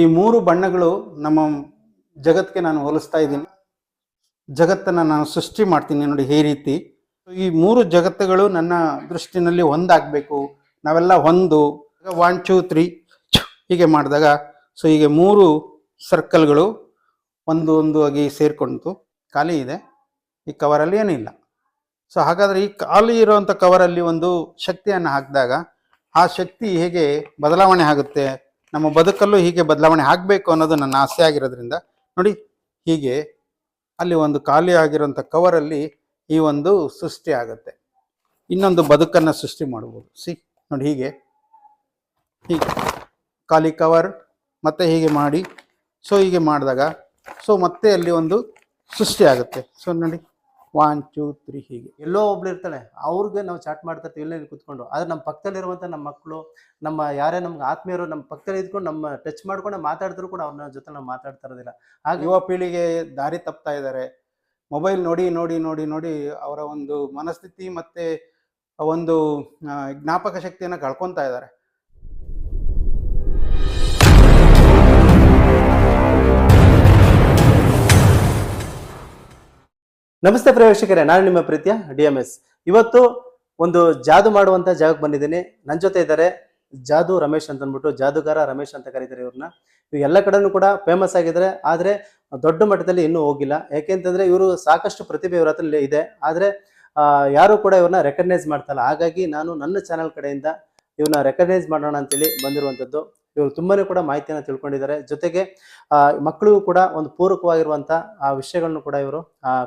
ಈ ಮೂರು ಬಣ್ಣಗಳು ನಮ್ಮ ಜಗತ್ತಿಗೆ ನಾನು ಹೋಲಿಸ್ತಾ ಇದ್ದೀನಿ. ಜಗತ್ತನ್ನು ನಾನು ಸೃಷ್ಟಿ ಮಾಡ್ತೀನಿ ನೋಡಿ ಈ ರೀತಿ. ಈ ಮೂರು ಜಗತ್ತುಗಳು ನನ್ನ ದೃಷ್ಟಿನಲ್ಲಿ ಒಂದಾಗಬೇಕು. ನಾವೆಲ್ಲ ಒಂದು. ಒನ್ ಟೂ ತ್ರೀ ಹೀಗೆ ಮಾಡಿದಾಗ ಸೊ ಹೀಗೆ ಮೂರು ಸರ್ಕಲ್ಗಳು ಒಂದು ಒಂದು ಆಗಿ ಸೇರಿಕೊಂಡು ಖಾಲಿ ಇದೆ. ಈ ಕವರಲ್ಲಿ ಏನಿಲ್ಲ ಸೊ ಹಾಗಾದರೆ ಈ ಖಾಲಿ ಇರುವಂಥ ಕವರಲ್ಲಿ ಒಂದು ಶಕ್ತಿಯನ್ನು ಹಾಕಿದಾಗ ಆ ಶಕ್ತಿ ಹೇಗೆ ಬದಲಾವಣೆ ಆಗುತ್ತೆ? ನಮ್ಮ ಬದುಕಲ್ಲೂ ಹೀಗೆ ಬದಲಾವಣೆ ಆಗಬೇಕು ಅನ್ನೋದು ನನ್ನ ಆಸೆ ಆಗಿರೋದ್ರಿಂದ, ನೋಡಿ ಹೀಗೆ ಅಲ್ಲಿ ಒಂದು ಖಾಲಿ ಆಗಿರುವಂಥ ಕವರಲ್ಲಿ ಈ ಒಂದು ಸೃಷ್ಟಿ ಆಗುತ್ತೆ. ಇನ್ನೊಂದು ಬದುಕನ್ನು ಸೃಷ್ಟಿ ಮಾಡ್ಬೋದು. ಸಿ, ನೋಡಿ ಹೀಗೆ. ಹೀಗೆ. ಖಾಲಿ ಕವರ್, ಮತ್ತೆ ಹೀಗೆ ಮಾಡಿ. ಸೊ, ಹೀಗೆ ಮಾಡಿದಾಗ, ಸೊ, ಮತ್ತೆ ಅಲ್ಲಿ ಒಂದು ಸೃಷ್ಟಿ ಆಗುತ್ತೆ. ಸೊ, ನೋಡಿ. ಒನ್ ಟೂ ತ್ರೀ ಹೀಗೆ. ಎಲ್ಲೋ ಒಬ್ಳು ಇರ್ತಾಳೆ ಅವ್ರಿಗೆ ನಾವು ಚಾಟ್ ಮಾಡ್ತಾ ಇರ್ತೀವಿ ಇಲ್ಲೇ ಕೂತ್ಕೊಂಡು. ಆದ್ರೆ ನಮ್ಮ ಪಕ್ಕದಲ್ಲಿರುವಂಥ ನಮ್ಮ ಮಕ್ಕಳು ನಮ್ಮ ಯಾರೇ ನಮ್ಗೆ ಆತ್ಮೀಯರು ನಮ್ಮ ಪಕ್ಕದಲ್ಲಿ ಇದ್ಕೊಂಡು ನಮ್ಮ ಟಚ್ ಮಾಡ್ಕೊಂಡು ಮಾತಾಡಿದ್ರು ಕೂಡ ಅವ್ರನ್ನ ಜೊತೆ ನಾವು ಮಾತಾಡ್ತಾ ಇರೋದಿಲ್ಲ. ಹಾಗೆ ಯುವ ಪೀಳಿಗೆ ದಾರಿ ತಪ್ತಾ ಇದ್ದಾರೆ. ಮೊಬೈಲ್ ನೋಡಿ ನೋಡಿ ನೋಡಿ ನೋಡಿ ಅವರ ಒಂದು ಮನಸ್ಥಿತಿ ಮತ್ತೆ ಒಂದು ಜ್ಞಾಪಕ ಶಕ್ತಿಯನ್ನು ಕಳ್ಕೊತಾ ಇದ್ದಾರೆ. ನಮಸ್ತೆ ಪ್ರೇಕ್ಷಕರೇ, ನಾನು ನಿಮ್ಮ ಪ್ರೀತಿಯ, ಡಿ ಎಂ ಎಸ್. ಇವತ್ತು ಒಂದು ಜಾದು ಮಾಡುವಂತ ಜಾಗಕ್ಕೆ ಬಂದಿದ್ದೀನಿ. ನನ್ನ ಜೊತೆ ಇದ್ದಾರೆ ಜಾದು ರಮೇಶ್ ಅಂತ ಅಂದ್ಬಿಟ್ಟು ಜಾದುಗಾರ ರಮೇಶ್ ಅಂತ ಕರೀತಾರೆ ಇವ್ರನ್ನ. ಇವ್ ಎಲ್ಲ ಕಡೆನೂ ಕೂಡ ಫೇಮಸ್ ಆಗಿದ್ದಾರೆ. ಆದ್ರೆ ದೊಡ್ಡ ಮಟ್ಟದಲ್ಲಿ ಇನ್ನೂ ಹೋಗಿಲ್ಲ. ಯಾಕೆಂತಂದ್ರೆ ಇವರು ಸಾಕಷ್ಟು ಪ್ರತಿಭೆ ಇವ್ರ ಹತ್ರ ಇದೆ. ಆದ್ರೆ ಯಾರು ಕೂಡ ಇವ್ರನ್ನ ರೆಕಗ್ನೈಸ್ ಮಾಡ್ತಲ್ಲ ಹಾಗಾಗಿ ನಾನು ನನ್ನ ಚಾನಲ್ ಕಡೆಯಿಂದ ಇವ್ರನ್ನ ರೆಕಗ್ನೈಸ್ ಮಾಡೋಣ ಅಂತೇಳಿ ಬಂದಿರುವಂಥದ್ದು. ಇವರು ತುಂಬಾನೇ ಕೂಡ ಮಾಹಿತಿಯನ್ನು ತಿಳ್ಕೊಂಡಿದ್ದಾರೆ. ಜೊತೆಗೆ ಮಕ್ಕಳಿಗೂ ಕೂಡ ಒಂದು ಪೂರಕವಾಗಿರುವಂಥ ಆ, ವಿಷಯಗಳನ್ನು ಕೂಡ ಇವರು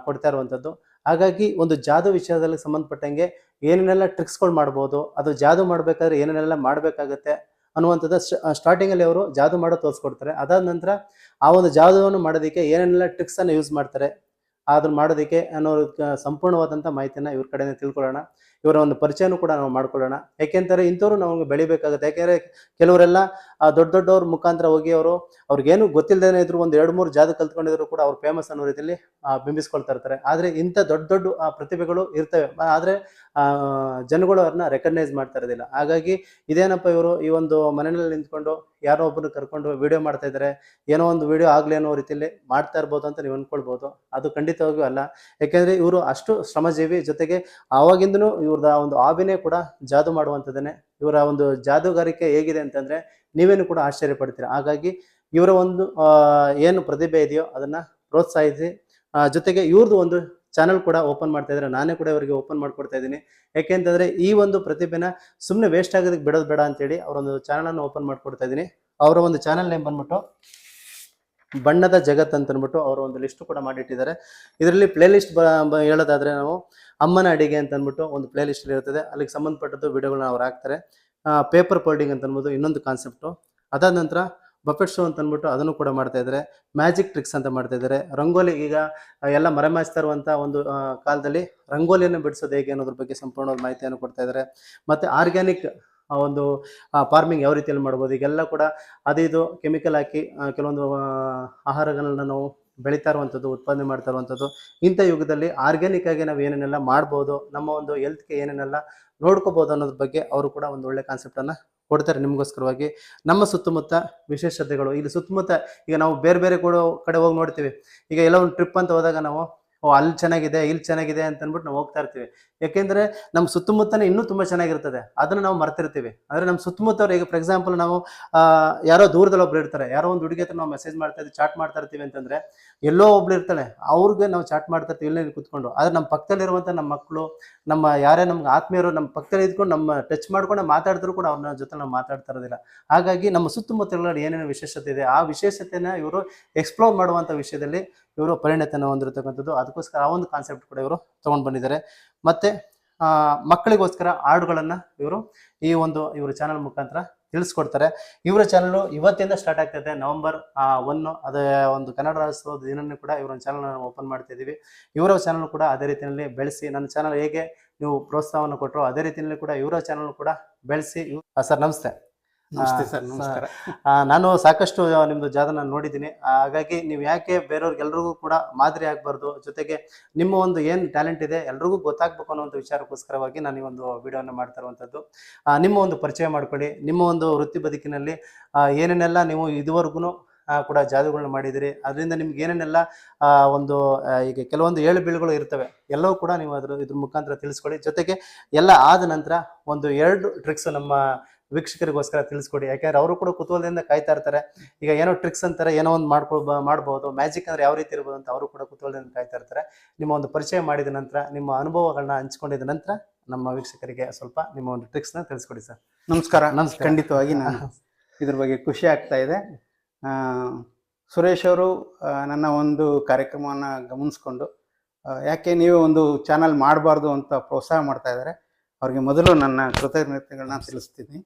ಕೊಡ್ತಾ ಇರುವಂಥದ್ದು ಹಾಗಾಗಿ ಒಂದು ಜಾದು ವಿಷಯದಲ್ಲಿ ಸಂಬಂಧಪಟ್ಟಂಗೆ ಏನೇನೆಲ್ಲ ಟ್ರಿಕ್ಸ್ಗಳು ಮಾಡ್ಬೋದು, ಅದು ಜಾದು ಮಾಡಬೇಕಾದ್ರೆ ಏನೇನೆಲ್ಲ ಮಾಡಬೇಕಾಗತ್ತೆ ಅನ್ನುವಂಥದ್ದು ಸ್ಟಾರ್ಟಿಂಗ್ ಅಲ್ಲಿ ಅವರು ಜಾದು ಮಾಡೋ ತೋರಿಸ್ಕೊಡ್ತಾರೆ. ಅದಾದ ನಂತರ ಆ ಒಂದು ಜಾದುವನ್ನು ಮಾಡೋದಕ್ಕೆ ಏನೇನೆಲ್ಲ ಟ್ರಿಕ್ಸ್ ಅನ್ನು ಯೂಸ್ ಮಾಡ್ತಾರೆ. ಅದನ್ನ ಮಾಡೋದಕ್ಕೆ ಅನ್ನೋ ಸಂಪೂರ್ಣವಾದಂಥ ಮಾಹಿತಿನ ಇವ್ರ ಕಡೆಯಿಂದ ತಿಳ್ಕೊಳ್ಳೋಣ. ಇವರ ಒಂದು ಪರಿಚಯನೂ ಕೂಡ ನಾವು ಮಾಡ್ಕೊಳ್ಳೋಣ. ಯಾಕೆಂತಾರೆ ಇಂಥವ್ರು ನಮಗೆ ಬೆಳಿಬೇಕಾಗುತ್ತೆ. ಯಾಕೆಂದರೆ ಕೆಲವರೆಲ್ಲ ದೊಡ್ಡ ದೊಡ್ಡವ್ರ ಮುಖಾಂತರ ಹೋಗಿ ಅವರು ಅವ್ರಿಗೇನು ಗೊತ್ತಿಲ್ಲದೇನೆ ಇದ್ರು ಒಂದು ಎರಡು ಮೂರು ಜಾದು ಕಲ್ತ್ಕೊಂಡಿದ್ರು ಕೂಡ ಅವ್ರು ಫೇಮಸ್ ಅನ್ನೋ ರೀತಿಯಲ್ಲಿ ಬಿಂಬಿಸ್ಕೊಳ್ತಾ ಇರ್ತಾರೆ. ಆದರೆ ಇಂಥ ದೊಡ್ಡ ದೊಡ್ಡ ಪ್ರತಿಭೆಗಳು ಇರ್ತವೆ. ಆದರೆ ಜನಗಳು ಅವ್ರನ್ನ ರೆಕಗ್ನೈಸ್ ಮಾಡ್ತಾ ಇರೋದಿಲ್ಲ. ಹಾಗಾಗಿ ಇದೇನಪ್ಪ ಇವರು, ಈ ಒಂದು ಮನೆಯಲ್ಲಿ ನಿಂತ್ಕೊಂಡು ಯಾರೋ ಒಬ್ಬರು ಕರ್ಕೊಂಡು ವಿಡಿಯೋ ಮಾಡ್ತಾ ಇದ್ದಾರೆ ಏನೋ ಒಂದು ವಿಡಿಯೋ ಆಗಲಿ ಅನ್ನೋ ರೀತಿಯಲ್ಲಿ ಮಾಡ್ತಾ ಇರ್ಬೋದು ಅಂತ ನೀವು ಅಂದ್ಕೊಳ್ಬೋದು ಅದು ಖಂಡಿತವಾಗಿಯೂ ಅಲ್ಲ. ಯಾಕೆಂದರೆ ಇವರು ಅಷ್ಟು ಶ್ರಮಜೀವಿ, ಜೊತೆಗೆ ಆವಾಗಿಂದನೂ ಇವ್ರದ ಒಂದು ಆಬಿನೇ ಕೂಡ ಜಾದು ಮಾಡುವಂಥದ್ದೇ ಇವರ ಒಂದು ಜಾದುಗಾರಿಕೆ ಹೇಗಿದೆ ಅಂತಂದರೆ ನೀವೇನು ಕೂಡ ಆಶ್ಚರ್ಯ ಪಡ್ತೀರಾ. ಹಾಗಾಗಿ ಇವರ ಒಂದು ಏನು ಪ್ರತಿಭೆ ಇದೆಯೋ ಅದನ್ನು ಪ್ರೋತ್ಸಾಹಿಸಿ ಜೊತೆಗೆ ಇವ್ರದ್ದು ಒಂದು ಚಾನಲ್ ಕೂಡ ಓಪನ್ ಮಾಡ್ತಾ ಇದ್ದಾರೆ. ನಾನೇ ಕೂಡ ಇವರಿಗೆ ಓಪನ್ ಮಾಡ್ಕೊಡ್ತಾ ಇದ್ದೀನಿ. ಯಾಕೆಂತಂದ್ರೆ ಈ ಒಂದು ಪ್ರತಿಭೆನ ಸುಮ್ಮನೆ ವೇಸ್ಟ್ ಆಗೋದಕ್ಕೆ ಬಿಡೋದು ಬೇಡ ಅಂತೇಳಿ ಅವರೊಂದು ಚಾನಲನ್ನು ಓಪನ್ ಮಾಡಿಕೊಡ್ತಾ ಇದ್ದೀನಿ. ಅವರ ಒಂದು ಚಾನಲ್ ನೇಮ್ ಬಂದ್ಬಿಟ್ಟು ಬಣ್ಣದ ಜಗತ್ ಅಂತ ಅಂದ್ಬಿಟ್ಟು ಅವರ ಒಂದು ಲಿಸ್ಟ್ ಕೂಡ ಮಾಡಿಟ್ಟಿದ್ದಾರೆ. ಇದರಲ್ಲಿ ಪ್ಲೇ ಲಿಸ್ಟ್ ಹೇಳೋದಾದ್ರೆ ನಾವು ಅಮ್ಮನ ಅಡಿಗೆ ಅಂತ ಅಂದ್ಬಿಟ್ಟು ಒಂದು ಪ್ಲೇ ಲಿಸ್ಟ್ ಅಲ್ಲಿಗೆ ಸಂಬಂಧಪಟ್ಟದ್ದು ವಿಡಿಯೋಗಳನ್ನ ಅವ್ರು ಹಾಕ್ತಾರೆ. ಪೇಪರ್ ಫೋಲ್ಡಿಂಗ್ ಅಂತ ಅನ್ಬೋದು ಇನ್ನೊಂದು ಕಾನ್ಸೆಪ್ಟು ಅದಾದ ನಂತರ ಬಫೆಟ್ ಶೋ ಅಂತ ಅಂದ್ಬಿಟ್ಟು ಅದನ್ನು ಕೂಡ ಮಾಡ್ತಾ ಇದ್ದಾರೆ. ಮ್ಯಾಜಿಕ್ ಟ್ರಿಕ್ಸ್ ಅಂತ ಮಾಡ್ತಾ ಇದ್ದಾರೆ. ರಂಗೋಲಿ ಈಗ ಎಲ್ಲ ಮರೆಮಾಯಿಸ್ತಾ ಇರುವಂತ ಒಂದು ಕಾಲದಲ್ಲಿ ರಂಗೋಲಿಯನ್ನು ಬಿಡಿಸೋದು ಹೇಗೆ ಅನ್ನೋದ್ರ ಬಗ್ಗೆ ಸಂಪೂರ್ಣವಾದ ಮಾಹಿತಿಯನ್ನು ಕೊಡ್ತಾ ಇದ್ದಾರೆ. ಮತ್ತೆ ಆರ್ಗ್ಯಾನಿಕ್ ಒಂದು ಫಾರ್ಮಿಂಗ್ ಯಾವ ರೀತಿಯಲ್ಲಿ ಮಾಡ್ಬೋದು? ಈಗೆಲ್ಲ ಕೂಡ ಅದೇ ಇದು ಕೆಮಿಕಲ್ ಹಾಕಿ ಕೆಲವೊಂದು ಆಹಾರಗಳನ್ನ ನಾವು ಬೆಳೀತಾ ಇರುವಂಥದ್ದು, ಉತ್ಪಾದನೆ ಮಾಡ್ತಾ ಇರುವಂಥದ್ದು. ಇಂಥ ಯುಗದಲ್ಲಿ ಆರ್ಗ್ಯಾನಿಕ್ ಆಗಿ ನಾವು ಏನೇನೆಲ್ಲ ಮಾಡ್ಬೋದು, ನಮ್ಮ ಒಂದು ಹೆಲ್ತ್ಗೆ ಏನೇನೆಲ್ಲ ನೋಡ್ಕೋಬೋದು ಅನ್ನೋದ್ರ ಬಗ್ಗೆ ಅವರು ಕೂಡ ಒಂದು ಒಳ್ಳೆ ಕಾನ್ಸೆಪ್ಟ್ ಅನ್ನ ಕೊಡ್ತಾರೆ ನಿಮಗೋಸ್ಕರವಾಗಿ. ನಮ್ಮ ಸುತ್ತಮುತ್ತ ವಿಶೇಷತೆಗಳು, ಇಲ್ಲಿ ಸುತ್ತಮುತ್ತ ಈಗ ನಾವು ಬೇರೆ ಬೇರೆ ಕೂಡ ಕಡೆ ಹೋಗಿ ನೋಡ್ತೀವಿ. ಈಗ ಎಲ್ಲ ಒಂದು ಟ್ರಿಪ್ ಅಂತ ಹೋದಾಗ ನಾವು ಓ, ಅಲ್ಲಿ ಚೆನ್ನಾಗಿದೆ, ಇಲ್ಲಿ ಚೆನ್ನಾಗಿದೆ ಅಂತ ಅಂದ್ಬಿಟ್ಟು ನಾವು ಹೋಗ್ತಾ ಇರ್ತೀವಿ. ಯಾಕೆಂದ್ರೆ ನಮ್ಮ ಸುತ್ತಮುತ್ತನೇ ಇನ್ನೂ ತುಂಬಾ ಚೆನ್ನಾಗಿರ್ತದೆ. ಅದನ್ನ ನಾವು ಮರ್ತಿರ್ತೀವಿ. ಅಂದ್ರೆ ನಮ್ಮ ಸುತ್ತಮುತ್ತವ್ರು, ಈಗ ಫಾರ್ ಎಕ್ಸಾಂಪಲ್ ನಾವು ಯಾರೋ ದೂರದಲ್ಲಿ ಒಬ್ರು ಇರ್ತಾರೆ. ಯಾರೋ ಒಂದು ಹುಡುಗಿ ಹತ್ರ ನಾವು ಮೆಸೇಜ್ ಮಾಡ್ತಾ ಇದ್ದೀವಿ ಚಾಟ್ ಮಾಡ್ತಾ ಇರ್ತೀವಿ ಅಂತಂದ್ರೆ ಎಲ್ಲೋ ಒಬ್ಳು ಇರ್ತಾಳೆ. ಅವ್ರಿಗೆ ನಾವು ಚಾಟ್ ಮಾಡ್ತಾ ಇರ್ತೀವಿ ಇಲ್ಲೇ ಕೂತ್ಕೊಂಡು. ಆದ್ರೆ ನಮ್ಮ ಪಕ್ಕದಲ್ಲಿರುವಂಥ ನಮ್ಮ ಮಕ್ಕಳು ನಮ್ಮ ಯಾರೇ ನಮ್ಗೆ ಆತ್ಮೀಯರು ನಮ್ಮ ಪಕ್ಕದಲ್ಲಿ ಇದ್ಕೊಂಡು ನಮ್ಮ ಟಚ್ ಮಾಡ್ಕೊಂಡು ಮಾತಾಡಿದ್ರು ಕೂಡ ಅವ್ರನ್ನ ಜೊತೆ ನಾವು ಮಾತಾಡ್ತಾ ಇರೋದಿಲ್ಲ. ಹಾಗಾಗಿ ನಮ್ಮ ಸುತ್ತಮುತ್ತಲಲ್ಲಿ ಏನೇನು ವಿಶೇಷತೆ ಇದೆ. ಆ ವಿಶೇಷತೆನ ಇವರು ಎಕ್ಸ್ಪ್ಲೋರ್ ಮಾಡುವಂಥ ವಿಷಯದಲ್ಲಿ ಇವರು ಪರಿಣತಿಯನ್ನು ಹೊಂದಿರತಕ್ಕಂಥದ್ದು. ಅದಕ್ಕೋಸ್ಕರ ಆ ಒಂದು ಕಾನ್ಸೆಪ್ಟ್ ಕೂಡ ಇವರು ತಗೊಂಡು ಬಂದಿದ್ದಾರೆ. ಮತ್ತೆ ಮಕ್ಕಳಿಗೋಸ್ಕರ ಹಾಡುಗಳನ್ನು ಇವರು ಈ ಒಂದು ಇವರು ಚಾನಲ್ ಮುಖಾಂತರ ತಿಳಿಸ್ಕೊಡ್ತಾರೆ. ಇವರ ಚಾನಲ್ ಇವತ್ತಿಂದ ಸ್ಟಾರ್ಟ್ ಆಗ್ತದೆ. ನವೆಂಬರ್ ಒನ್ ಅದೇ ಒಂದು ಕನ್ನಡ ರಾಜ್ಯೋತ್ಸವದ ದಿನನೂ ಕೂಡ ಇವರ ಚಾನಲ್ ಓಪನ್ ಮಾಡ್ತಾ ಇದೀವಿ ಇವರ ಚಾನಲ್ ಕೂಡ ಅದೇ ರೀತಿಯಲ್ಲಿ ಬೆಳೆಸಿ, ನನ್ನ ಚಾನಲ್ ಹೇಗೆ ನೀವು ಪ್ರೋತ್ಸಾಹವನ್ನು ಕೊಟ್ಟರು ಅದೇ ರೀತಿಯಲ್ಲಿ ಕೂಡ ಇವರ ಚಾನಲ್ ಕೂಡ ಬೆಳೆಸಿ. ಸರ್, ನಮಸ್ತೆ. ನಮಸ್ತೆ ಸರ್ ನಮಸ್ಕಾರ. ನಾನು ಸಾಕಷ್ಟು ನಿಮ್ದು ಜಾದನ ನೋಡಿದ್ದೀನಿ. ಹಾಗಾಗಿ ನೀವು ಯಾಕೆ ಬೇರೆಯವ್ರಿಗೆಲ್ರಿಗೂ ಕೂಡ ಮಾದರಿ ಆಗ್ಬಾರ್ದು? ಜೊತೆಗೆ ನಿಮ್ಮ ಒಂದು ಏನ್ ಟ್ಯಾಲೆಂಟ್ ಇದೆ ಎಲ್ರಿಗೂ ಗೊತ್ತಾಗ್ಬೇಕು ಅನ್ನೋ ಒಂದು ವಿಚಾರಕ್ಕೋಸ್ಕರವಾಗಿ ನಾನು ಈ ಒಂದು ವಿಡಿಯೋನ ಮಾಡ್ತಾ ಇರುವಂಥದ್ದು. ಆ, ನಿಮ್ಮ ಒಂದು ಪರಿಚಯ ಮಾಡ್ಕೊಳ್ಳಿ. ನಿಮ್ಮ ಒಂದು ವೃತ್ತಿ ಬದುಕಿನಲ್ಲಿ ಏನೇನೆಲ್ಲ ನೀವು ಇದುವರೆಗೂ ಕೂಡ ಜಾದುಗಳನ್ನ ಮಾಡಿದಿರಿ ಅದರಿಂದ ನಿಮ್ಗೆ ಏನೇನೆಲ್ಲ ಒಂದು ಈಗ ಕೆಲವೊಂದು ಏಳು ಬೀಳುಗಳು ಇರ್ತವೆ. ಎಲ್ಲವೂ ಕೂಡ ನೀವು ಅದ್ರ ಇದ್ರ ಮುಖಾಂತರ ತಿಳಿಸ್ಕೊಳ್ಳಿ. ಜೊತೆಗೆ ಎಲ್ಲ ಆದ ನಂತರ ಒಂದು ಎರಡು ಟ್ರಿಕ್ಸ್ ನಮ್ಮ ವೀಕ್ಷಕರಿಗೋಸ್ಕರ ತಿಳಿಸ್ಕೊಡಿ. ಯಾಕಂದ್ರೆ ಅವರು ಕೂಡ ಕುತೂಹಲದಿಂದ ಕಾಯ್ತಾ ಇರ್ತಾರೆ. ಈಗ ಏನೋ ಟ್ರಿಕ್ಸ್ ಅಂತಾರೆ ಏನೋ ಒಂದು ಮಾಡ್ಕೊಳ್ ಮಾಡ್ಬೋದು. ಮ್ಯಾಜಿಕ್ ಅಂದ್ರೆ ಯಾವ ರೀತಿ ಇರ್ಬೋದು ಅಂತ ಅವರು ಕೂಡ ಕುತೂಹಲದಿಂದ ಕಾಯ್ತಾ ಇರ್ತಾರೆ. ನಿಮ್ಮ ಒಂದು ಪರಿಚಯ ಮಾಡಿದ ನಂತರ ನಿಮ್ಮ ಅನುಭವಗಳನ್ನ ಹಂಚ್ಕೊಂಡಿದ ನಂತರ ನಮ್ಮ ವೀಕ್ಷಕರಿಗೆ ಸ್ವಲ್ಪ ನಿಮ್ಮ ಒಂದು ಟ್ರಿಕ್ಸ್ನ ತಿಳಿಸ್ಕೊಡಿ ಸರ್. ನಮಸ್ಕಾರ. ನಮಸ್ಕಾರ. ಖಂಡಿತವಾಗಿ ನಾನು ಇದ್ರ ಬಗ್ಗೆ ಖುಷಿ ಆಗ್ತಾ ಇದೆ. ಸುರೇಶ್ ಅವರು ನನ್ನ ಒಂದು ಕಾರ್ಯಕ್ರಮವನ್ನು ಗಮನಿಸ್ಕೊಂಡು ಯಾಕೆ ನೀವು ಒಂದು ಚಾನಲ್ ಮಾಡಬಾರ್ದು ಅಂತ ಪ್ರೋತ್ಸಾಹ ಮಾಡ್ತಾ ಇದ್ದಾರೆ. ಅವ್ರಿಗೆ ಮೊದಲು ನನ್ನ ಕೃತಜ್ಞತೆಗಳನ್ನ ತಿಳಿಸ್ತೀನಿ.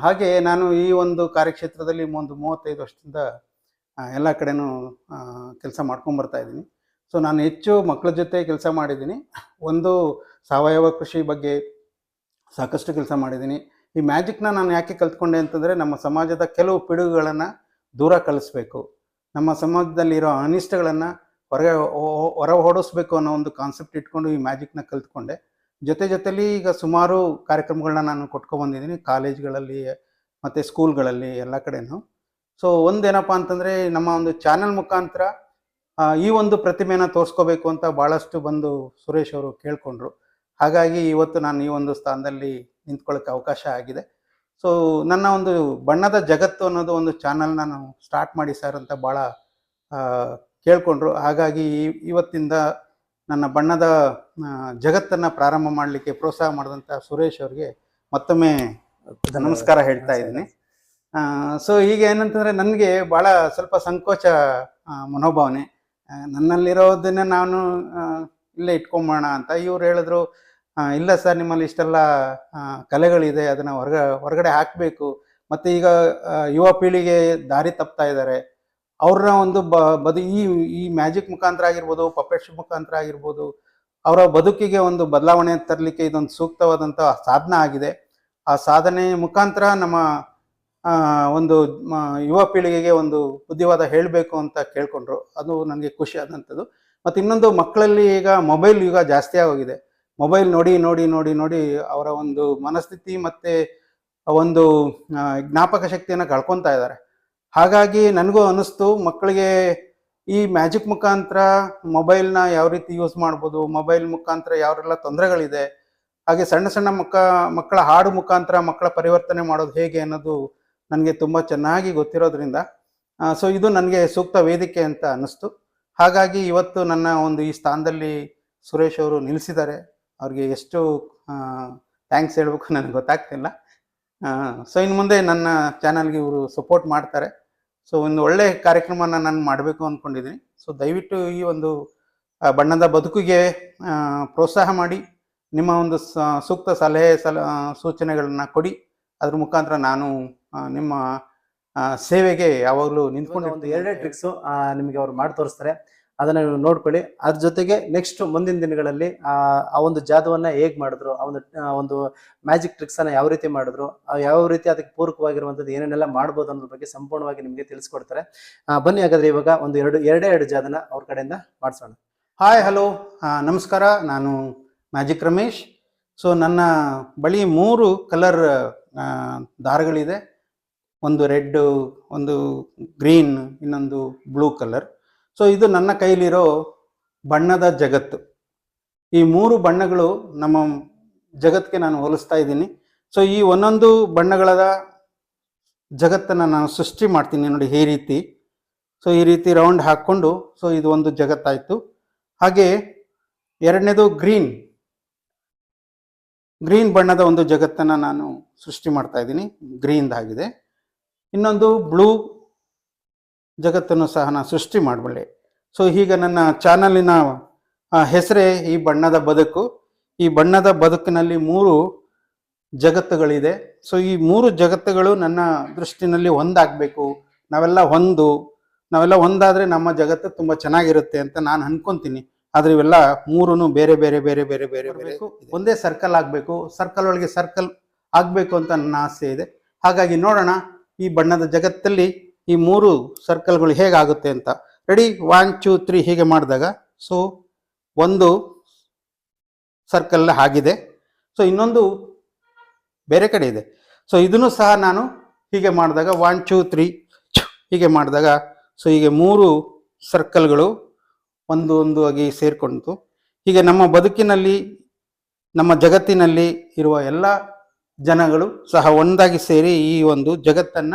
ಹಾಗೆ ನಾನು ಈ ಒಂದು ಕಾರ್ಯಕ್ಷೇತ್ರದಲ್ಲಿ ಒಂದು ಮೂವತ್ತೈದು ವರ್ಷದಿಂದ ಎಲ್ಲ ಕಡೆನೂ ಕೆಲಸ ಮಾಡ್ಕೊಂಬರ್ತಾ ಇದ್ದೀನಿ. ಸೊ, ನಾನು ಹೆಚ್ಚು ಮಕ್ಕಳ ಜೊತೆ ಕೆಲಸ ಮಾಡಿದ್ದೀನಿ. ಒಂದು ಸಾವಯವ ಕೃಷಿ ಬಗ್ಗೆ ಸಾಕಷ್ಟು ಕೆಲಸ ಮಾಡಿದ್ದೀನಿ. ಈ ಮ್ಯಾಜಿಕ್ನ ನಾನು ಯಾಕೆ ಕಲ್ತ್ಕೊಂಡೆ ಅಂತಂದರೆ, ನಮ್ಮ ಸಮಾಜದ ಕೆಲವು ಪಿಡುಗುಗಳನ್ನು ದೂರ ಕಲಿಸ್ಬೇಕು. ನಮ್ಮ ಸಮಾಜದಲ್ಲಿರೋ ಅನಿಷ್ಟಗಳನ್ನು ಹೊರಗೆ ಹೊರ ಹೊಡಿಸ್ಬೇಕು ಅನ್ನೋ ಒಂದು ಕಾನ್ಸೆಪ್ಟ್ ಇಟ್ಕೊಂಡು ಈ ಮ್ಯಾಜಿಕ್ನ ಕಲ್ತ್ಕೊಂಡೆ. ಜೊತೆ ಜೊತೆಲಿ ಈಗ ಸುಮಾರು ಕಾರ್ಯಕ್ರಮಗಳನ್ನ ನಾನು ಕೊಟ್ಕೊಬಂದಿದ್ದೀನಿ, ಕಾಲೇಜ್ಗಳಲ್ಲಿ, ಮತ್ತು ಸ್ಕೂಲ್ಗಳಲ್ಲಿ ಎಲ್ಲ ಕಡೆನೂ. ಸೊ ಒಂದೇನಪ್ಪ ಅಂತಂದರೆ ನಮ್ಮ ಒಂದು ಚಾನೆಲ್ ಮುಖಾಂತರ ಈ ಒಂದು ಪ್ರತಿಮೆನ ತೋರಿಸ್ಕೋಬೇಕು ಅಂತ ಭಾಳಷ್ಟು ಬಂದು ಸುರೇಶ್ ಅವರು ಕೇಳಿಕೊಂಡ್ರು. ಹಾಗಾಗಿ ಇವತ್ತು ನಾನು ಈ ಒಂದು ಸ್ಥಾನದಲ್ಲಿ ನಿಂತ್ಕೊಳ್ಳೋಕ್ಕೆ ಅವಕಾಶ ಆಗಿದೆ. ಸೊ ನನ್ನ ಒಂದು ಬಣ್ಣದ ಜಗತ್ತು ಅನ್ನೋದು ಒಂದು ಚಾನಲ್ ನಾನು ಸ್ಟಾರ್ಟ್ ಮಾಡಿ ಸರ್ ಅಂತ ಭಾಳ ಕೇಳಿಕೊಂಡ್ರು. ಹಾಗಾಗಿ ಇವತ್ತಿಂದ ನನ್ನ ಬಣ್ಣದ ಜಗತ್ತನ್ನು ಪ್ರಾರಂಭ ಮಾಡಲಿಕ್ಕೆ ಪ್ರೋತ್ಸಾಹ ಮಾಡಿದಂಥ ಸುರೇಶ್ ಅವ್ರಿಗೆ ಮತ್ತೊಮ್ಮೆ ನಮಸ್ಕಾರ ಹೇಳ್ತಾ ಇದ್ದೀನಿ. ಸೊ ಈಗ ಏನಂತಂದರೆ ನನಗೆ ಭಾಳ ಸ್ವಲ್ಪ ಸಂಕೋಚ ಮನೋಭಾವನೆ. ನನ್ನಲ್ಲಿರೋದನ್ನ ನಾನು ಇಲ್ಲೇ ಇಟ್ಕೊಂಬೋಣ ಅಂತ ಇವ್ರು ಹೇಳಿದ್ರು. ಇಲ್ಲ ಸರ್ ನಿಮ್ಮಲ್ಲಿ ಇಷ್ಟೆಲ್ಲ ಕಲೆಗಳಿದೆ ಅದನ್ನು ಹೊರಗ ಹೊರಗಡೆ ಹಾಕಬೇಕು. ಮತ್ತು ಈಗ ಯುವ ಪೀಳಿಗೆ ದಾರಿ ತಪ್ತಾ ಇದ್ದಾರೆ. ಅವ್ರನ್ನ ಒಂದು ಬ, ಬದು, ಈ ಈ ಮ್ಯಾಜಿಕ್ ಮುಖಾಂತರ ಆಗಿರ್ಬೋದು ಪಪೆಟ್ಸ್ ಮುಖಾಂತರ ಆಗಿರ್ಬೋದು, ಅವರ ಬದುಕಿಗೆ ಒಂದು ಬದಲಾವಣೆ ತರಲಿಕ್ಕೆ ಇದೊಂದು ಸೂಕ್ತವಾದಂಥ ಸಾಧನ ಆಗಿದೆ. ಆ ಸಾಧನೆ ಮುಖಾಂತರ ನಮ್ಮ ಒಂದು ಯುವ ಪೀಳಿಗೆಗೆ ಒಂದು ಬುದ್ಧಿವಾದ ಹೇಳಬೇಕು ಅಂತ ಕೇಳ್ಕೊಂಡ್ರು. ಅದು ನನಗೆ ಖುಷಿ ಆದಂಥದ್ದು. ಮತ್ತು ಇನ್ನೊಂದು, ಮಕ್ಕಳಲ್ಲಿ ಈಗ ಮೊಬೈಲ್ ಯುಗ ಜಾಸ್ತಿ ಆಗೋಗಿದೆ. ಮೊಬೈಲ್ ನೋಡಿ ನೋಡಿ ನೋಡಿ ನೋಡಿ ಅವರ ಒಂದು ಮನಸ್ಥಿತಿ ಮತ್ತು ಒಂದು ಜ್ಞಾಪಕ ಶಕ್ತಿಯನ್ನು ಕಳ್ಕೊತಾ ಇದ್ದಾರೆ. ಹಾಗಾಗಿ ನನಗೂ ಅನ್ನಿಸ್ತು, ಮಕ್ಕಳಿಗೆ ಈ ಮ್ಯಾಜಿಕ್ ಮುಖಾಂತರ ಮೊಬೈಲ್ನ ಯಾವ ರೀತಿ ಯೂಸ್ ಮಾಡ್ಬೋದು, ಮೊಬೈಲ್ ಮುಖಾಂತರ ಯಾವೆಲ್ಲ ತೊಂದರೆಗಳಿದೆ, ಹಾಗೆ ಸಣ್ಣ ಸಣ್ಣ ಮಕ್ಕ, ಮಕ್ಕಳ ಹಾಡು ಮುಖಾಂತರ ಮಕ್ಕಳ ಪರಿವರ್ತನೆ ಮಾಡೋದು ಹೇಗೆ ಅನ್ನೋದು ನನಗೆ ತುಂಬ ಚೆನ್ನಾಗಿ ಗೊತ್ತಿರೋದ್ರಿಂದ ಸೊ ಇದು ನನಗೆ ಸೂಕ್ತ ವೇದಿಕೆ ಅಂತ ಅನ್ನಿಸ್ತು. ಹಾಗಾಗಿ ಇವತ್ತು ನನ್ನ ಒಂದು ಈ ಸ್ಥಾನದಲ್ಲಿ ಸುರೇಶ್ ಅವರು ನಿಲ್ಲಿಸಿದ್ದಾರೆ. ಅವ್ರಿಗೆ ಎಷ್ಟು ಥ್ಯಾಂಕ್ಸ್ ಹೇಳ್ಬೇಕು ನನಗೆ ಗೊತ್ತಾಗ್ತಿಲ್ಲ. ಸೊ ಇನ್ನು ಮುಂದೆ ನನ್ನ ಚಾನಲ್ಗೆ ಇವರು ಸಪೋರ್ಟ್ ಮಾಡ್ತಾರೆ. ಸೊ ಒಂದು ಒಳ್ಳೆ ಕಾರ್ಯಕ್ರಮನ ನಾನು ಮಾಡಬೇಕು ಅಂದ್ಕೊಂಡಿದ್ದೀನಿ ಸೊ ದಯವಿಟ್ಟು ಈ ಒಂದು ಬಣ್ಣದ ಬದುಕಿಗೆ ಪ್ರೋತ್ಸಾಹ ಮಾಡಿ, ನಿಮ್ಮ ಒಂದು ಸೂಕ್ತ ಸಲಹೆ, ಸಲ ಸೂಚನೆಗಳನ್ನ ಕೊಡಿ. ಅದ್ರ ಮುಖಾಂತರ ನಾನು ನಿಮ್ಮ ಸೇವೆಗೆ ಯಾವಾಗಲೂ ಒಂದು ನಿಂತ್ಕೊಂಡು ಎರಡೇ ಟ್ರಿಕ್ಸು ನಿಮಗೆ ಅವ್ರು ಮಾಡಿ ತೋರಿಸ್ತಾರೆ ಅದನ್ನ ನೀವು ನೋಡ್ಕೊಳ್ಳಿ. ಅದ್ರ ಜೊತೆಗೆ ನೆಕ್ಸ್ಟ್ ಮುಂದಿನ ದಿನಗಳಲ್ಲಿ, ಆ ಒಂದು ಜಾದವನ್ನ ಹೇಗ್ ಮಾಡಿದ್ರು, ಆ ಒಂದು ಒಂದು ಮ್ಯಾಜಿಕ್ ಟ್ರಿಕ್ಸ್ ಅನ್ನ ಯಾವ ರೀತಿ ಮಾಡಿದ್ರು ಯಾವ ರೀತಿ ಅದಕ್ಕೆ ಪೂರಕವಾಗಿರುವಂತದ್ದು ಏನೇನೆಲ್ಲ ಮಾಡ್ಬೋದು ಅನ್ನೋದ್ರ ಬಗ್ಗೆ ಸಂಪೂರ್ಣವಾಗಿ ನಿಮಗೆ ತಿಳಿಸ್ಕೊಡ್ತಾರೆ. ಬನ್ನಿ ಹಾಗಾದ್ರೆ ಇವಾಗ ಒಂದು ಎರಡು, ಎರಡೇ ಎರಡು ಜಾದನ ಅವ್ರ ಕಡೆಯಿಂದ ಮಾಡಿಸೋಣ. ಹಾಯ್ ಹಲೋ ನಮಸ್ಕಾರ. ನಾನು ಮ್ಯಾಜಿಕ್ ರಮೇಶ್. ಸೊ ನನ್ನ ಬಳಿ ಮೂರು ಕಲರ್ ದಾರಗಳಿದೆ. ಒಂದು ರೆಡ್, ಒಂದು ಗ್ರೀನ್ ಇನ್ನೊಂದು ಬ್ಲೂ ಕಲರ್ ಸೊ ಇದು ನನ್ನ ಕೈಲಿರೋ ಬಣ್ಣದ ಜಗತ್ತು. ಈ ಮೂರು ಬಣ್ಣಗಳು ನಮ್ಮ ಜಗತ್ತಿಗೆ ನಾನು ಹೋಲಿಸ್ತಾ ಇದ್ದೀನಿ. ಸೊ ಈ ಒಂದೊಂದು ಬಣ್ಣಗಳ ಜಗತ್ತನ್ನು ನಾನು ಸೃಷ್ಟಿ ಮಾಡ್ತೀನಿ ನೋಡಿ ಈ ರೀತಿ. ಸೊ ಈ ರೀತಿ ರೌಂಡ್ ಹಾಕ್ಕೊಂಡು ಸೊ ಇದು ಒಂದು ಜಗತ್ತಾಯಿತು. ಹಾಗೆ ಎರಡನೇದು ಗ್ರೀನ್. ಗ್ರೀನ್ ಬಣ್ಣದ ಒಂದು ಜಗತ್ತನ್ನು ನಾನು ಸೃಷ್ಟಿ ಮಾಡ್ತಾ ಇದ್ದೀನಿ. ಗ್ರೀನ್ದಾಗಿದೆ. ಇನ್ನೊಂದು ಬ್ಲೂ ಜಗತ್ತನ್ನು ಸಹ ನಾನು ಸೃಷ್ಟಿ ಮಾಡಬಲ್ಲೆ. ಸೊ ಈಗ ನನ್ನ ಚಾನಲಿನ ಹೆಸರೇ ಈ ಬಣ್ಣದ ಬದುಕು. ಈ ಬಣ್ಣದ ಬದುಕಿನಲ್ಲಿ ಮೂರು ಜಗತ್ತುಗಳಿದೆ. ಸೊ ಈ ಮೂರು ಜಗತ್ತುಗಳು ನನ್ನ ದೃಷ್ಟಿನಲ್ಲಿ ಒಂದಾಗಬೇಕು. ನಾವೆಲ್ಲ ಒಂದು. ನಾವೆಲ್ಲ ಒಂದಾದರೆ ನಮ್ಮ ಜಗತ್ತು ತುಂಬ ಚೆನ್ನಾಗಿರುತ್ತೆ ಅಂತ ನಾನು ಅನ್ಕೊಂತೀನಿ. ಆದರೆ ಇವೆಲ್ಲ ಮೂರೂ ಬೇರೆ ಬೇರೆ ಬೇರೆ ಬೇರೆ ಬೇರೆ ಬೇರೆ ಒಂದೇ ಸರ್ಕಲ್ ಆಗಬೇಕು. ಸರ್ಕಲ್ ಒಳಗೆ ಸರ್ಕಲ್ ಆಗಬೇಕು ಅಂತ ನನ್ನ ಆಸೆ ಇದೆ. ಹಾಗಾಗಿ ನೋಡೋಣ ಈ ಬಣ್ಣದ ಜಗತ್ತಲ್ಲಿ ಈ ಮೂರು ಸರ್ಕಲ್ಗಳು ಹೇಗಾಗುತ್ತೆ ಅಂತ. ರೆಡಿ ಒನ್ ಟೂ ತ್ರೀ ಹೀಗೆ ಮಾಡಿದಾಗ ಸೊ ಒಂದು ಸರ್ಕಲ್ ಆಗಿದೆ. ಸೊ ಇನ್ನೊಂದು ಬೇರೆ ಕಡೆ ಇದೆ. ಸೊ ಇದನ್ನು ಸಹ ನಾನು ಹೀಗೆ ಮಾಡಿದಾಗ ಒನ್ ಟೂ ತ್ರೀ ಹೀಗೆ ಮಾಡಿದಾಗ ಸೊ ಹೀಗೆ ಮೂರು ಸರ್ಕಲ್ಗಳು ಒಂದು ಒಂದು ಆಗಿ ಸೇರಿಕೊಂಡಿತು. ಹೀಗೆ ನಮ್ಮ ಬದುಕಿನಲ್ಲಿ, ನಮ್ಮ ಜಗತ್ತಿನಲ್ಲಿ ಇರುವ ಎಲ್ಲ ಜನಗಳು ಸಹ ಒಂದಾಗಿ ಸೇರಿ ಈ ಒಂದು ಜಗತ್ತನ್ನ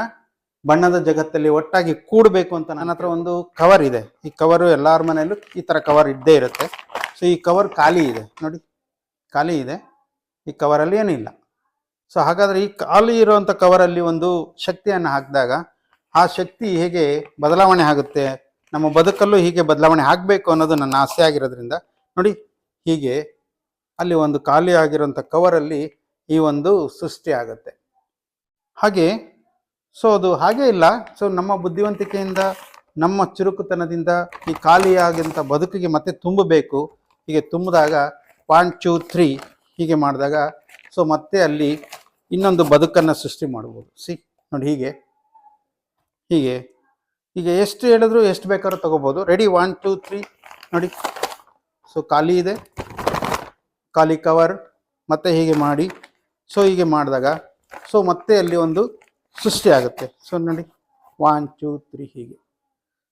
ಬಣ್ಣದ ಜಗತ್ತಲ್ಲಿ ಒಟ್ಟಾಗಿ ಕೂಡಬೇಕು ಅಂತ ನನ್ನ ಹತ್ರ ಒಂದು ಕವರ್ ಇದೆ. ಈ ಕವರು ಎಲ್ಲರ ಮನೆಯಲ್ಲೂ ಈ ತರ ಕವರ್ ಇದ್ದೇ ಇರುತ್ತೆ. ಸೊ ಈ ಕವರ್ ಖಾಲಿ ಇದೆ. ನೋಡಿ, ಖಾಲಿ ಇದೆ. ಈ ಕವರಲ್ಲಿ ಏನಿಲ್ಲ ಸೊ ಹಾಗಾದ್ರೆ ಈ ಖಾಲಿ ಇರುವಂತ ಕವರಲ್ಲಿ ಒಂದು ಶಕ್ತಿಯನ್ನು ಹಾಕಿದಾಗ ಆ ಶಕ್ತಿ ಹೇಗೆ ಬದಲಾವಣೆ ಆಗುತ್ತೆ, ನಮ್ಮ ಬದುಕಲ್ಲೂ ಹೀಗೆ ಬದಲಾವಣೆ ಆಗಬೇಕು ಅನ್ನೋದು ನನ್ನ ಆಸೆ ಆಗಿರೋದ್ರಿಂದ, ನೋಡಿ, ಹೀಗೆ ಅಲ್ಲಿ ಒಂದು ಖಾಲಿ ಆಗಿರುವಂಥ ಕವರಲ್ಲಿ ಈ ಒಂದು ಸೃಷ್ಟಿ ಆಗುತ್ತೆ. ಹಾಗೆ ಸೊ ಅದು ಹಾಗೆ ಇಲ್ಲ. ಸೊ ನಮ್ಮ ಬುದ್ಧಿವಂತಿಕೆಯಿಂದ, ನಮ್ಮ ಚುರುಕುತನದಿಂದ ಈ ಖಾಲಿಯಾಗಿಂಥ ಬದುಕಿಗೆ ಮತ್ತೆ ತುಂಬಬೇಕು. ಹೀಗೆ ತುಂಬಿದಾಗ ಒನ್ ಟೂ ತ್ರೀ ಹೀಗೆ ಮಾಡಿದಾಗ ಸೊ ಮತ್ತೆ ಅಲ್ಲಿ ಇನ್ನೊಂದು ಬದುಕನ್ನು ಸೃಷ್ಟಿ ಮಾಡ್ಬೋದು. ಸಿ ನೋಡಿ ಹೀಗೆ. ಹೀಗೆ. ಈಗ ಎಷ್ಟು ಹೇಳಿದ್ರು ಎಷ್ಟು ಬೇಕಾದ್ರೂ ತೊಗೋಬೋದು. ರೆಡಿ ಒನ್ ಟೂ ತ್ರೀ ನೋಡಿ. ಸೊ ಖಾಲಿ ಇದೆ. ಖಾಲಿ ಕವರ್ ಮತ್ತೆ ಹೀಗೆ ಮಾಡಿ. ಸೊ ಹೀಗೆ ಮಾಡಿದಾಗ ಸೊ ಮತ್ತೆ ಅಲ್ಲಿ ಒಂದು ಸೃಷ್ಟಿ ಆಗುತ್ತೆ. ಸೊ ನೋಡಿ ಒನ್ ಟೂ ತ್ರೀ ಹೀಗೆ.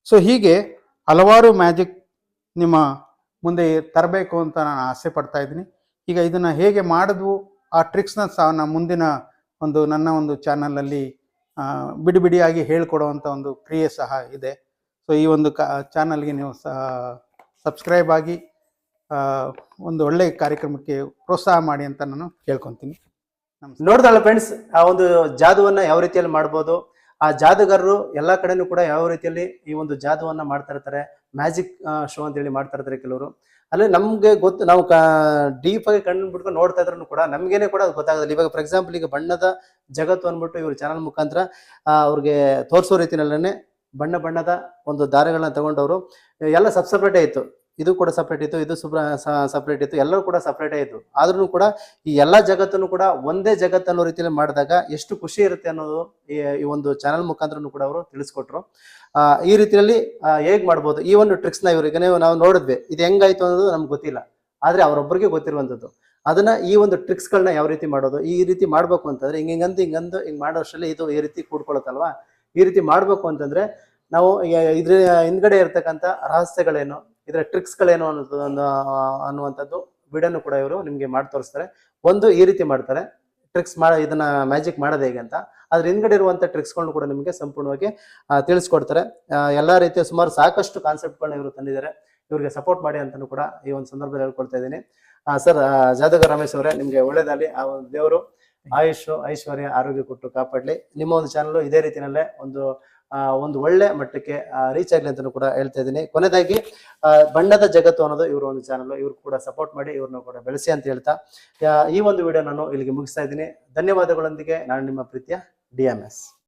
ಸೊ ಹೀಗೆ ಹಲವಾರು ಮ್ಯಾಜಿಕ್ ನಿಮ್ಮ ಮುಂದೆ ತರಬೇಕು ಅಂತ ನಾನು ಆಸೆ ಪಡ್ತಾ ಇದ್ದೀನಿ. ಈಗ ಇದನ್ನು ಹೇಗೆ ಮಾಡಿದ್ವು, ಆ ಟ್ರಿಕ್ಸ್ನ ಸಹ ನಾನು ಮುಂದಿನ ಒಂದು ನನ್ನ ಒಂದು ಚಾನಲಲ್ಲಿ ಬಿಡಿ ಬಿಡಿಯಾಗಿ ಹೇಳ್ಕೊಡುವಂಥ ಒಂದು ಕ್ರಿಯೆ ಸಹ ಇದೆ. ಸೊ ಈ ಒಂದು ಕ ಚಾನಲ್ಗೆ ನೀವು ಸಬ್ಸ್ಕ್ರೈಬ್ ಆಗಿ ಒಂದು ಒಳ್ಳೆಯ ಕಾರ್ಯಕ್ರಮಕ್ಕೆ ಪ್ರೋತ್ಸಾಹ ಮಾಡಿ ಅಂತ ನಾನು ಕೇಳ್ಕೊತೀನಿ ನೋಡ್ದಲ್ಲ ಫ್ರೆಂಡ್ಸ್ ಆ ಒಂದು ಜಾದುವನ್ನ ಯಾವ ರೀತಿಯಲ್ಲಿ ಮಾಡ್ಬೋದು? ಆ ಜಾದುಗಾರರು ಎಲ್ಲಾ ಕಡೆನೂ ಕೂಡ ಯಾವ ರೀತಿಯಲ್ಲಿ ಈ ಒಂದು ಜಾದುವನ್ನ ಮಾಡ್ತಾ ಇರ್ತಾರೆ? ಮ್ಯಾಜಿಕ್ ಶೋ ಅಂತ ಹೇಳಿ ಮಾಡ್ತಾ ಇರ್ತಾರೆ ಕೆಲವರು. ಅಲ್ಲಿ ನಮ್ಗೆ ಗೊತ್ತು, ನಾವು ಡೀಪ್ ಆಗಿ ಕಣ್ಣು ಬಿಟ್ಕೊಂಡು ನೋಡ್ತಾ ಇದ್ರು ಕೂಡ ನಮ್ಗೇನೆ ಕೂಡ ಗೊತ್ತಾಗೋದಿಲ್ಲ ಇವಾಗ ಫಾರ್ ಎಕ್ಸಾಂಪಲ್ ಈಗ ಬಣ್ಣದ ಜಗತ್ತು ಅಂದ್ಬಿಟ್ಟು ಇವ್ರ ಚಾನಲ್ ಮುಖಾಂತರ ಅವ್ರಿಗೆ ತೋರಿಸೋ ರೀತಿನಲ್ಲೇ ಬಣ್ಣ ಬಣ್ಣದ ಒಂದು ದಾರಗಳನ್ನ ತಗೊಂಡವರು. ಎಲ್ಲ ಸಬ್ ಸಪ್ರೇಟೇ ಇತ್ತು ಇದು ಕೂಡ ಸಪ್ರೇಟ್ ಇತ್ತು, ಇದು ಸುಬ್ರ ಸಪ್ರೇಟ್ ಇತ್ತು, ಎಲ್ಲರೂ ಕೂಡ ಸಪ್ರೇಟೇ ಇತ್ತು ಆದ್ರೂ ಕೂಡ ಈ ಎಲ್ಲ ಜಗತ್ತನ್ನು ಕೂಡ ಒಂದೇ ಜಗತ್ತು ಅನ್ನೋ ರೀತಿಯಲ್ಲಿ ಮಾಡಿದಾಗ ಎಷ್ಟು ಖುಷಿ ಇರುತ್ತೆ ಅನ್ನೋದು ಈ ಒಂದು ಚಾನಲ್ ಮುಖಾಂತರ ಕೂಡ ಅವರು ತಿಳಿಸ್ಕೊಟ್ರು. ಈ ರೀತಿಯಲ್ಲಿ ಹೇಗೆ ಮಾಡ್ಬೋದು? ಈ ಒಂದು ಟ್ರಿಕ್ಸ್ನ ಇವರಿಗೆ ನೀವು ನೋಡಿದ್ವಿ. ಇದು ಹೆಂಗಾಯ್ತು ಅನ್ನೋದು ನಮ್ಗೆ ಗೊತ್ತಿಲ್ಲ. ಆದ್ರೆ ಅವರೊಬ್ಬರಿಗೆ ಗೊತ್ತಿರುವಂತದ್ದು ಅದನ್ನ ಈ ಒಂದು ಟ್ರಿಕ್ಸ್ ಗಳನ್ನ ಯಾವ ರೀತಿ ಮಾಡೋದು? ಈ ರೀತಿ ಮಾಡ್ಬೇಕು ಅಂತಂದ್ರೆ, ಹಿಂಗ, ಹಿಂಗಂದು ಹಿಂಗಂದು, ಹಿಂಗ್ ಮಾಡೋಷ್ಟರಲ್ಲಿ ಇದು ಈ ರೀತಿ ಕೂಡ್ಕೊಳತ್ತಲ್ವಾ? ಈ ರೀತಿ ಮಾಡ್ಬೇಕು ಅಂತಂದ್ರೆ, ನಾವು ಇದ್ರ ಹಿಂದ್ಗಡೆ ಇರ್ತಕ್ಕಂಥ ರಹಸ್ಯಗಳೇನು? ಇದರ ಟ್ರಿಕ್ಸ್ ಗಳೇನು ಅನ್ನೋದು ಅನ್ನೋ- ಅನ್ನುವಂಥದ್ದು ವಿಡಿಯೋನು ಕೂಡ ಇವರು ನಿಮ್ಗೆ ಮಾಡಿ ತೋರಿಸ್ತಾರೆ. ಒಂದು ಈ ರೀತಿ ಮಾಡ್ತಾರೆ. ಟ್ರಿಕ್ಸ್ ಮಾಡ ಇದನ್ನ ಮ್ಯಾಜಿಕ್ ಮಾಡೋದು ಹೇಗೆ ಅಂತ. ಅದ್ರ ಹಿಂದ್ಗಡೆ ಇರುವಂತ ಟ್ರಿಕ್ಸ್ಗಳನ್ನು ಕೂಡ ನಿಮಗೆ ಸಂಪೂರ್ಣವಾಗಿ ತಿಳಿಸ್ಕೊಡ್ತಾರೆ. ಎಲ್ಲಾ ರೀತಿಯ ಸುಮಾರು ಸಾಕಷ್ಟು ಕಾನ್ಸೆಪ್ಟ್ಗಳನ್ನ ಇವರು ತಂದಿದ್ದಾರೆ. ಇವರಿಗೆ ಸಪೋರ್ಟ್ ಮಾಡಿ ಅಂತಾನು ಕೂಡ ಈ ಒಂದು ಸಂದರ್ಭದಲ್ಲಿ ಹೇಳ್ಕೊಳ್ತಾ ಇದ್ದೀನಿ. ಸರ್ ಜಾದಗ ರಮೇಶ್ ಅವರೇ, ನಿಮ್ಗೆ ಒಳ್ಳೇದಾಗಲಿ. ಆ ಒಂದು ದೇವರು, ಆಯುಷ್, ಐಶ್ವರ್ಯ, ಆರೋಗ್ಯ ಕೊಟ್ಟು ಕಾಪಾಡ್ಲಿ. ನಿಮ್ಮ ಒಂದು ಚಾನಲ್ ಇದೇ ರೀತಿಯಲ್ಲೇ ಒಂದು ಒಂದು ಒಳ್ಳೆ ಮಟ್ಟಕ್ಕೆ ರೀಚ್ ಆಗ್ಲಿ ಅಂತಲೂ ಕೂಡ ಹೇಳ್ತಾ ಇದ್ದೀನಿ. ಕೊನೆದಾಗಿ ಬಣ್ಣದ ಜಗತ್ತು ಅನ್ನೋದು ಇವರು ಒಂದು ಚಾನಲ್ ಇವ್ರು ಕೂಡ ಸಪೋರ್ಟ್ ಮಾಡಿ, ಇವ್ರನ್ನ ಕೂಡ ಬೆಳೆಸಿ ಅಂತ ಹೇಳ್ತಾ. ಈ ಒಂದು ವಿಡಿಯೋ ನಾನು ಇಲ್ಲಿಗೆ ಮುಗಿಸ್ತಾ ಇದ್ದೀನಿ. ಧನ್ಯವಾದಗಳೊಂದಿಗೆ ನಾನು ನಿಮ್ಮ ಪ್ರೀತಿಯ ಡಿ